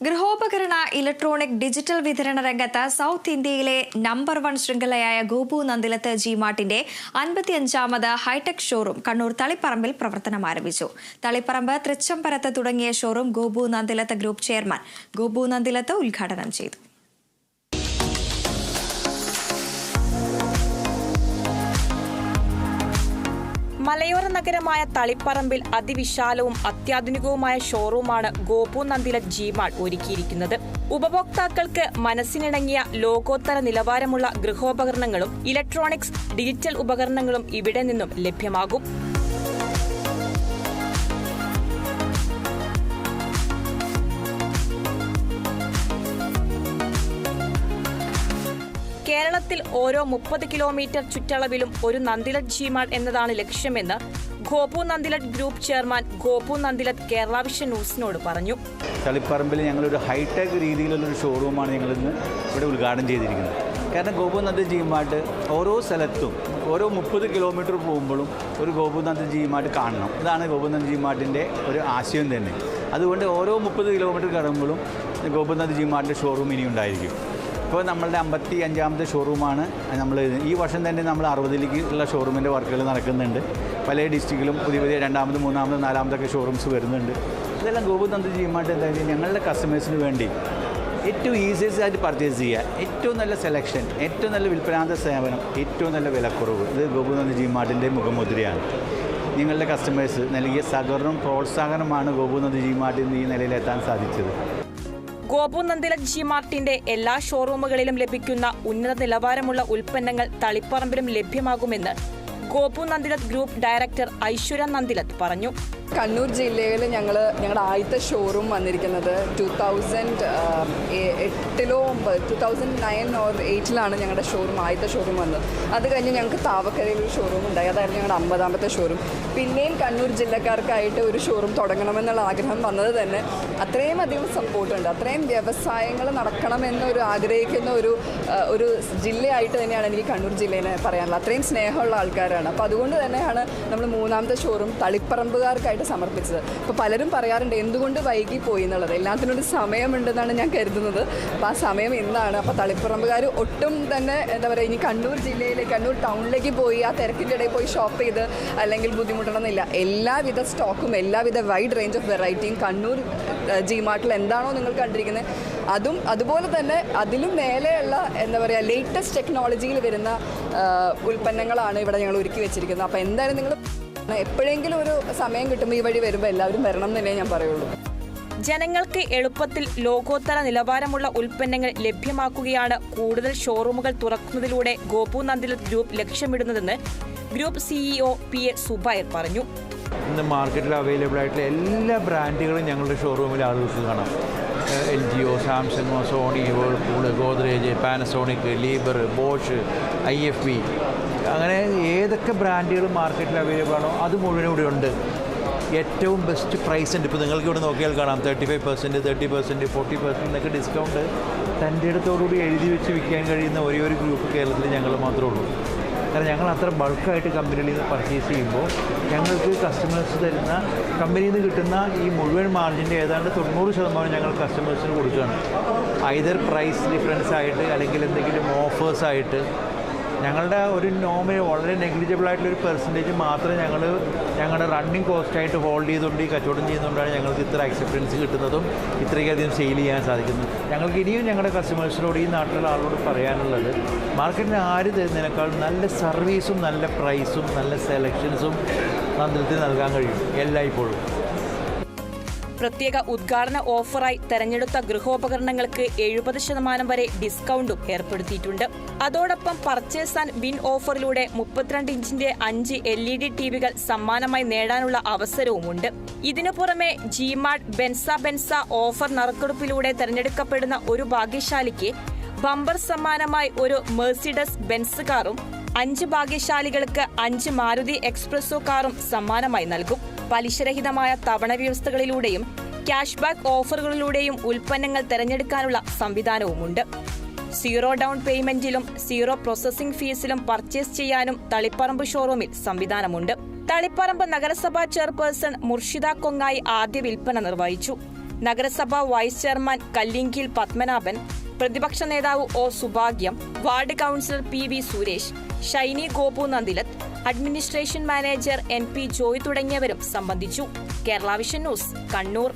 ഗൃഹോപകരണ electronic digital വിതരണ രംഗത്ത് south ഇന്ത്യയിലെ നമ്പർ വൺ ശൃംഖലയായ ഗോപു നന്ദിലത്ത് ജി മാർട്ടിന്റെ അൻപത്തിയഞ്ചാമത് ഹൈടെക് ഷോറൂം കണ്ണൂർ തളിപ്പറമ്പിൽ പ്രവർത്തനം ആരംഭിച്ചു. തളിപ്പറമ്പ് തൃച്ചംപരത്ത് തുടങ്ങിയ showroom Gopu Nandilath group chairman Gopu Nandilath ഉദ്ഘാടനം ചെയ്തു. മലയോര നഗരമായ തളിപ്പറമ്പിൽ അതിവിശാലവും അത്യാധുനികവുമായ ഷോറൂമാണ് ഗോപു നന്ദില ജിമാൾ ഒരുക്കിയിരിക്കുന്നത്. ഉപഭോക്താക്കൾക്ക് മനസ്സിനിണങ്ങിയ ലോകോത്തര നിലവാരമുള്ള ഗൃഹോപകരണങ്ങളും ഇലക്ട്രോണിക്സ് ഡിജിറ്റൽ ഉപകരണങ്ങളും ഇവിടെ നിന്നും ലഭ്യമാകും. കേരളത്തിൽ ഓരോ മുപ്പത് കിലോമീറ്റർ ചുറ്റളവിലും ഒരു നന്ദിലത് ജിമാർട്ട് എന്നതാണ് ലക്ഷ്യമെന്ന് Gopu Nandilath group chairman Gopu Nandilath Kerala vision ന്യൂസിനോട് പറഞ്ഞു. തളിപ്പറമ്പിൽ ഞങ്ങളൊരു ഹൈടെക് രീതിയിലുള്ളൊരു ഷോറൂമാണ് ഞങ്ങളിന്ന് ഇവിടെ ഉദ്ഘാടനം ചെയ്തിരിക്കുന്നത്. കാരണം ഗോപുനന്ദ ജിമാർട്ട് ഓരോ സ്ഥലത്തും ഓരോ മുപ്പത് കിലോമീറ്റർ പോകുമ്പോഴും ഒരു ഗോപുനന്ദ ജിമാർട്ട് കാണണം. ഇതാണ് ഗോപുനന്ദ ജിമാർട്ടിന്റെ ഒരു ആശയം തന്നെ. അതുകൊണ്ട് ഓരോ മുപ്പത് കിലോമീറ്റർ കടക്കുമ്പോഴും ഗോപുനന്ദ ജിമാർട്ടിന്റെ ഷോറൂം ഇനി ഉണ്ടായിരിക്കും ഇപ്പോൾ നമ്മളുടെ അമ്പത്തി അഞ്ചാമത്തെ ഷോറൂമാണ് നമ്മൾ ഈ വർഷം തന്നെ നമ്മൾ അറുപതിലേക്ക് ഉള്ള ഷോറൂമിന്റെ വർക്കുകൾ നടക്കുന്നുണ്ട്. പല ഡിസ്ട്രിക്റ്റിലും പുതിയ പുതിയ രണ്ടാമത് മൂന്നാമത് നാലാമതൊക്കെ ഷോറൂംസ് വരുന്നുണ്ട്. ഇതെല്ലാം ഗോപുനന്ദ എന്താ എന്തായാലും ഞങ്ങളുടെ കസ്റ്റമേഴ്സിന് വേണ്ടി ഏറ്റവും ഈസിയസ്റ്റ് ആയിട്ട് പർച്ചേസ് ചെയ്യുക. ഏറ്റവും നല്ല സെലക്ഷൻ ഏറ്റവും നല്ല വിൽപ്പനാന്ത സേവനം ഏറ്റവും നല്ല വിലക്കുറവ്. ഇത് ഗോപുനന്ദ ജിമാർട്ടിന്റെ മുഖമുദ്രയാണ്. നിങ്ങളുടെ കസ്റ്റമേഴ്സ് നൽകിയ സഹകരണം പ്രോത്സാഹനമാണ് ഗോപുനന്ദ ജിമാർട്ടിൽ ഈ നിലയിലെത്താൻ സാധിച്ചത്. ഗോപു നന്ദിലത് ജി മാർട്ടിന്റെ എല്ലാ ഷോറൂമുകളിലും ലഭിക്കുന്ന ഉന്നത നിലവാരമുള്ള ഉൽപ്പന്നങ്ങൾ തളിപ്പറമ്പിലും ലഭ്യമാകുമെന്ന് ഗോപു നന്ദിലത് ഗ്രൂപ്പ് ഡയറക്ടർ ഐശ്വര്യ നന്ദിലത് പറഞ്ഞു. കണ്ണൂർ ജില്ലയിൽ ഞങ്ങൾ ഞങ്ങളുടെ ആദ്യത്തെ ഷോറൂം വന്നിരിക്കുന്നത് ടു തൗസൻഡ് എട്ടിലോ ടു തൗസൻഡ് നയൻ ഓർ എയ്റ്റിലാണ് ഞങ്ങളുടെ ഷോറൂം ആദ്യത്തെ ഷോറൂം വന്നത്. അത് കഴിഞ്ഞ് ഞങ്ങൾക്ക് താവക്കരയിൽ ഒരു ഷോറൂം ഉണ്ടായി. അതായിരുന്നു ഞങ്ങളുടെ അമ്പതാമത്തെ ഷോറൂം പിന്നെയും കണ്ണൂർ ജില്ലക്കാർക്കായിട്ട് ഒരു ഷോറൂം തുടങ്ങണമെന്നുള്ള ആഗ്രഹം വന്നത് തന്നെ അത്രയും അധികം സപ്പോർട്ടുണ്ട് അത്രയും വ്യവസായങ്ങൾ നടക്കണമെന്നൊരു ആഗ്രഹിക്കുന്ന ഒരു ഒരു ജില്ലയായിട്ട് തന്നെയാണ് എനിക്ക് കണ്ണൂർ ജില്ലേനെ പറയാനുള്ളത്. അത്രയും സ്നേഹമുള്ള ആൾക്കാരാണ്. അപ്പോൾ അതുകൊണ്ട് തന്നെയാണ് നമ്മൾ മൂന്നാമത്തെ ഷോറൂം തളിപ്പറമ്പുകാർക്കായിട്ട് സമർപ്പിച്ചത്. അപ്പോൾ പലരും പറയാറുണ്ട് എന്തുകൊണ്ട് വൈകി പോയി എന്നുള്ളത്. എല്ലാത്തിനും ഒരു സമയമുണ്ടെന്നാണ് ഞാൻ കരുതുന്നത്. അപ്പോൾ ആ സമയം എന്താണ് അപ്പോൾ തളിപ്പറമ്പുകാർ ഒട്ടും തന്നെ എന്താ പറയുക ഇനി കണ്ണൂർ ജില്ലയിലെ കണ്ണൂർ ടൗണിലേക്ക് പോയി ആ തിരക്കിന്റെ ഇടയിൽ പോയി ഷോപ്പ് ചെയ്ത് അല്ലെങ്കിൽ ബുദ്ധിമുട്ടണമെന്നില്ല. എല്ലാവിധ സ്റ്റോക്കും എല്ലാവിധ വൈഡ് റേഞ്ച് ഓഫ് വെറൈറ്റിയും കണ്ണൂർ ജി മാർട്ടിൽ എന്താണോ നിങ്ങൾ കണ്ടിരിക്കുന്നത്. അതും അതുപോലെ തന്നെ അതിലും മേലെയുള്ള എന്താ പറയുക ലേറ്റസ്റ്റ് ടെക്നോളജിയിൽ വരുന്ന ഉൽപ്പന്നങ്ങളാണ് ഇവിടെ ഞങ്ങൾ ഒരുക്കി വെച്ചിരിക്കുന്നത്. അപ്പോൾ എന്തായാലും നിങ്ങൾ എപ്പോഴെങ്കിലും ഒരു സമയം കിട്ടുമ്പോൾ ഈ വഴി വരുമ്പോൾ എല്ലാവരും വരണം എന്നല്ലേ ഞാൻ പറയുള്ളൂ. ജനങ്ങൾക്ക് എളുപ്പത്തിൽ ലോകോത്തര നിലവാരമുള്ള ഉൽപ്പന്നങ്ങൾ ലഭ്യമാക്കുകയാണ് കൂടുതൽ ഷോറൂമുകൾ തുറക്കുന്നതിലൂടെ ഗോപു നന്ദിലത് ഗ്രൂപ്പ് ലക്ഷ്യമിടുന്നതെന്ന് group CEO P A Zubair പറഞ്ഞു. ഇന്ന് മാർക്കറ്റിൽ അവൈലബിൾ ആയിട്ടുള്ള എല്ലാ ബ്രാൻഡുകളും ഞങ്ങളുടെ ഷോറൂമിൽ ആളുകൾക്ക് കാണാം. L G Samsung Sony Whirlpool Godrej Panasonic Leiber Bosch I F B അങ്ങനെ ഏതൊക്കെ ബ്രാൻഡുകൾ മാർക്കറ്റിൽ അവൈലബിൾ ആണോ അത് മുഴുവനും ഇവിടെ ഉണ്ട്. ഏറ്റവും ബെസ്റ്റ് പ്രൈസ് ഉണ്ട്. ഇപ്പോൾ നിങ്ങൾക്ക് ഇവിടെ നോക്കിയാൽ കാണാം. Thirty five percent thirty percent forty percent എന്നൊക്കെ ഡിസ്കൗണ്ട് തന്റെ ഇടത്തോടുകൂടി എഴുതി വെച്ച് വിൽക്കാൻ കഴിയുന്ന ഒരേ ഒരു ഗ്രൂപ്പ് കേരളത്തിൽ ഞങ്ങൾ മാത്രമേ ഉള്ളൂ. കാരണം ഞങ്ങൾ അത്ര ബൾക്കായിട്ട് കമ്പനിയിൽ നിന്ന് പർച്ചേസ് ചെയ്യുമ്പോൾ ഞങ്ങൾക്ക് കസ്റ്റമേഴ്സ് തരുന്ന കമ്പനിയിൽ നിന്ന് കിട്ടുന്ന ഈ മുഴുവൻ മാർജിന്റെ ഏതാണ്ട് തൊണ്ണൂറ് ശതമാനം ഞങ്ങൾ കസ്റ്റമേഴ്സിന് കൊടുക്കുകയാണ്. ഐതർ പ്രൈസ് ഡിഫറൻസ് ആയിട്ട് അല്ലെങ്കിൽ എന്തെങ്കിലും ഓഫേഴ്സ് ആയിട്ട് ഞങ്ങളുടെ ഒരു നോമിന് വളരെ നെഗ്ലിജിബിൾ ആയിട്ടുള്ള ഒരു പെർസെന്റേജ് മാത്രമേ ഞങ്ങൾ ഞങ്ങളുടെ റണ്ണിങ് കോസ്റ്റായിട്ട് ഹോൾഡ് ചെയ്തുകൊണ്ട് ഈ കച്ചവടം ചെയ്യുന്നതുകൊണ്ടാണ് ഞങ്ങൾക്ക് ഇത്ര അക്സെപ്റ്റൻസ് കിട്ടുന്നതും ഇത്രയ്ക്കധികം സെയിൽ ചെയ്യാൻ സാധിക്കുന്നത്. ഞങ്ങൾക്ക് ഇനിയും ഞങ്ങളുടെ കസ്റ്റമേഴ്സിനോട് ഈ നാട്ടിലുള്ള ആളോട് പറയാനുള്ളത് മാർക്കറ്റിന് ആര് തരുന്നതിനേക്കാൾ നല്ല സർവീസും നല്ല പ്രൈസും നല്ല സെലക്ഷൻസും നന്ദനത്തിൽ നൽകാൻ കഴിയും എല്ലായ്പ്പോഴും. പ്രത്യേക ഉദ്ഘാടന ഓഫറായി തെരഞ്ഞെടുത്ത ഗൃഹോപകരണങ്ങൾക്ക് എഴുപത് ശതമാനം വരെ ഡിസ്കൗണ്ടും ഏർപ്പെടുത്തിയിട്ടുണ്ട്. അതോടൊപ്പം പർച്ചേസ് ആൻഡ് വിൻ ഓഫറിലൂടെ മുപ്പത്തിരണ്ട് ഇഞ്ചിന്റെ അഞ്ച് എൽ ഇ ഡി ടി വികൾ സമ്മാനമായി നേടാനുള്ള അവസരവുമുണ്ട്. ഇതിനു പുറമെ ജിമാർട്ട് ബെൻസ ബെൻസ ഓഫർ നറുക്കെടുപ്പിലൂടെ തെരഞ്ഞെടുക്കപ്പെടുന്ന ഒരു ഭാഗ്യശാലിക്ക് ബമ്പർ സമ്മാനമായി ഒരു മെഴ്സിഡസ് ബെൻസ് കാറും അഞ്ച് ഭാഗ്യശാലികൾക്ക് അഞ്ച് മാരുതി എക്സ്പ്രസോ കാറും സമ്മാനമായി നൽകും. പലിശരഹിതമായ തവണ വ്യവസ്ഥകളിലൂടെയും ക്യാഷ് ബാക്ക് ഓഫറുകളിലൂടെയും ഉൽപ്പന്നങ്ങൾ തിരഞ്ഞെടുക്കാനുള്ള സംവിധാനവുമുണ്ട്. സീറോ ഡൗൺ പേയ്മെന്റിലും സീറോ പ്രോസസിംഗ് ഫീസിലും പർച്ചേസ് ചെയ്യാനും തളിപ്പറമ്പ് ഷോറൂമിൽ സംവിധാനമുണ്ട്. തളിപ്പറമ്പ് നഗരസഭാ ചെയർപേഴ്സൺ മുർഷിദ കൊങ്ങായി ആദ്യ വിൽപ്പന നിർവഹിച്ചു. നഗരസഭാ വൈസ് ചെയർമാൻ കല്ലിങ്കിൽ പത്മനാഭൻ പ്രതിപക്ഷ നേതാവ് O Subhagyam ward councillor P V Suresh Shiny Gopu Nandilath administration manager N P Joy തുടങ്ങിയവരും സംബന്ധിച്ചു. Kerala vision news Kannur.